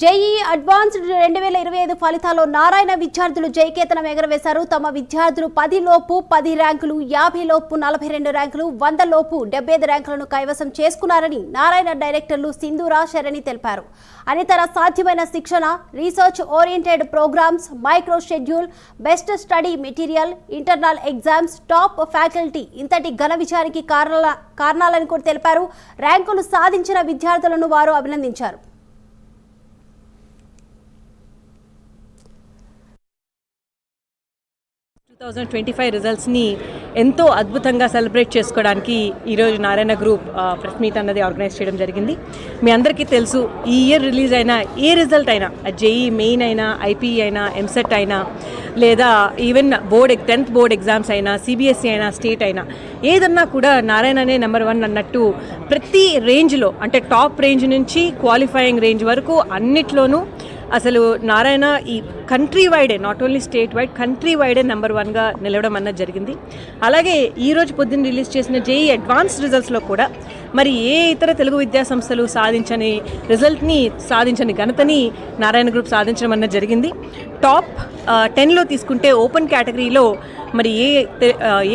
JEE advanced రెండు వేల ఇరవై ఐదు ఫలితాల్లో నారాయణ విద్యార్థులు జయకేతనం ఎగరవేశారు. తమ విద్యార్థులు పది లోపు పది ర్యాంకులు యాభై లోపు నలభై రెండు ర్యాంకులు వంద లోపు డెబ్బై ఐదు ర్యాంకులను కైవసం చేసుకున్నారని నారాయణ డైరెక్టర్లు సింధూరా శరణి తెలిపారు. అనితర సాధ్యమైన శిక్షణ research oriented programmes micro schedule best study material internal exams top faculty ఇంతటి ఘన విజయానికి కారణాల కారణాలని కూడా తెలిపారు. ర్యాంకులు సాధించిన విద్యార్థులను వారు అభినందించారు. థౌజండ్ ట్వంటీ ఫైవ్ రిజల్ట్స్ని ఎంతో అద్భుతంగా సెలబ్రేట్ చేసుకోవడానికి ఈరోజు నారాయణ గ్రూప్ ప్రెస్ మీట్ అన్నది ఆర్గనైజ్ చేయడం జరిగింది. మీ అందరికీ తెలుసు ఈ ఇయర్ రిలీజ్ అయిన ఏ రిజల్ట్ అయినా జేఈ మెయిన్ అయినా ఐపీఈ అయినా ఎంసెట్ అయినా లేదా even board tenth board exams అయినా సిబిఎస్ఈ అయినా స్టేట్ అయినా ఏదన్నా కూడా నారాయణనే నెంబర్ వన్ అన్నట్టు ప్రతి రేంజ్లో అంటే టాప్ రేంజ్ నుంచి క్వాలిఫైయింగ్ రేంజ్ వరకు అన్నిట్లోనూ అసలు నారాయణ ఈ country వైడే not only state wide country వైడే number వన్గా నిలవడం అన్నది జరిగింది. అలాగే ఈరోజు పొద్దున్న రిలీజ్ చేసిన జేఈ అడ్వాన్స్ రిజల్ట్స్లో కూడా మరి ఏ ఇతర తెలుగు విద్యా సంస్థలు సాధించని రిజల్ట్ని సాధించని ఘనతని నారాయణ గ్రూప్ సాధించడం అన్నది జరిగింది. టాప్ టెన్లో తీసుకుంటే ఓపెన్ కేటగిరీలో మరి ఏ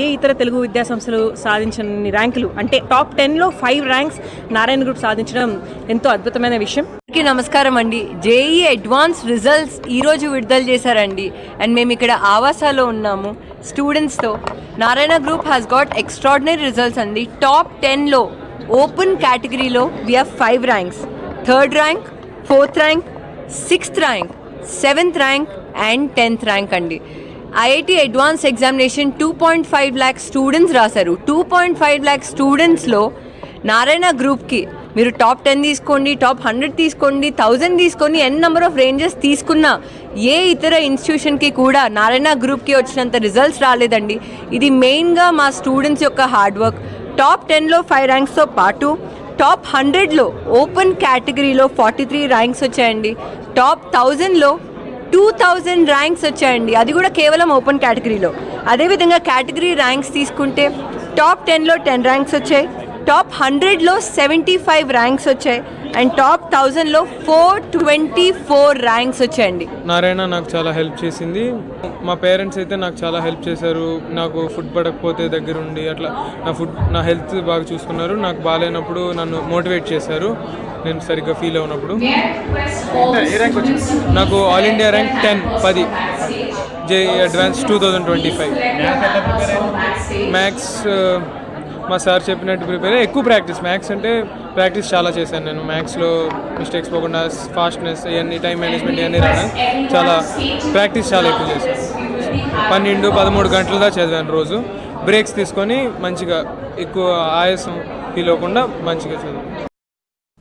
ఏ ఇతర తెలుగు విద్యా సంస్థలు సాధించని ర్యాంకులు అంటే టాప్ టెన్లో ఫైవ్ ర్యాంక్స్ నారాయణ గ్రూప్ సాధించడం ఎంతో అద్భుతమైన విషయం. అందరికీ నమస్కారం అండి. జేఈ అడ్వాన్స్ రిజల్ట్స్ ఈరోజు విడుదల చేశారండి. అండ్ మేము ఇక్కడ ఆవాసాలో ఉన్నాము. స్టూడెంట్స్తో Narayana group has got extraordinary results అండి. టాప్ టెన్లో ఓపెన్ కేటగిరీలో we have five ranks third rank fourth rank sixth rank seventh rank and tenth rank అండి. IIT advance examination two point five lakh students రాశారు. Two point five lakh స్టూడెంట్స్లో నారాయణ గ్రూప్కి మీరు top ten తీసుకోండి top hundred తీసుకోండి thousand తీసుకొని N number of ranges తీసుకున్న ఏ ఇతర ఇన్స్టిట్యూషన్కి కూడా నారాయణ గ్రూప్కి వచ్చినంత రిజల్ట్స్ రాలేదండి. ఇది మెయిన్గా మా స్టూడెంట్స్ యొక్క హార్డ్ వర్క్ టాప్ టెన్లో ఫైవ్ ర్యాంక్స్తో పాటు టాప్ హండ్రెడ్లో ఓపెన్ కేటగిరీలో ఫార్టీ త్రీ ర్యాంక్స్ వచ్చాయండి. టాప్ థౌజండ్లో టూ థౌజండ్ ర్యాంక్స్ వచ్చాయండి. అది కూడా కేవలం ఓపెన్ కేటగిరీలో అదేవిధంగా కేటగిరీ ర్యాంక్స్ తీసుకుంటే టాప్ టెన్లో టెన్ ర్యాంక్స్ వచ్చాయి. టాప్ హండ్రెడ్లో సెవెంటీ ఫైవ్ ర్యాంక్స్ వచ్చాయి అండ్ టాప్ థౌజండ్లో ఫోర్ ట్వంటీ ఫోర్ ర్యాంక్స్ వచ్చాయండి. నారాయణ నాకు చాలా హెల్ప్ చేసింది. మా పేరెంట్స్ అయితే నాకు చాలా హెల్ప్ చేశారు. నాకు ఫుడ్ పడకపోతే దగ్గరుండి అట్లా నా ఫుడ్ నా హెల్త్ బాగా చూసుకున్నారు. నాకు బాగాలేనప్పుడు నన్ను మోటివేట్ చేశారు. నేను సరిగ్గా ఫీల్ అవునప్పుడు నాకు ఆల్ ఇండియా ర్యాంక్ టెన్ పది. J advance two thousand twenty five. Maths మా సార్ చెప్పినట్టు ప్రిపేర్ ఎక్కువ ప్రాక్టీస్. మ్యాథ్స్ అంటే ప్రాక్టీస్ చాలా చేశాను నేను. మ్యాథ్స్లో మిస్టేక్స్ పోకుండా ఫాస్ట్నెస్ ఇవన్నీ టైం మేనేజ్మెంట్ ఇవన్నీ రావడం చాలా ప్రాక్టీస్ చాలా ఎక్కువ చేశాను. పన్నెండు పదమూడు గంటల చదివాను రోజు. బ్రేక్స్ తీసుకొని మంచిగా ఎక్కువ ఆయాసం ఫీల్ అవ్వకుండా మంచిగా చదివాను.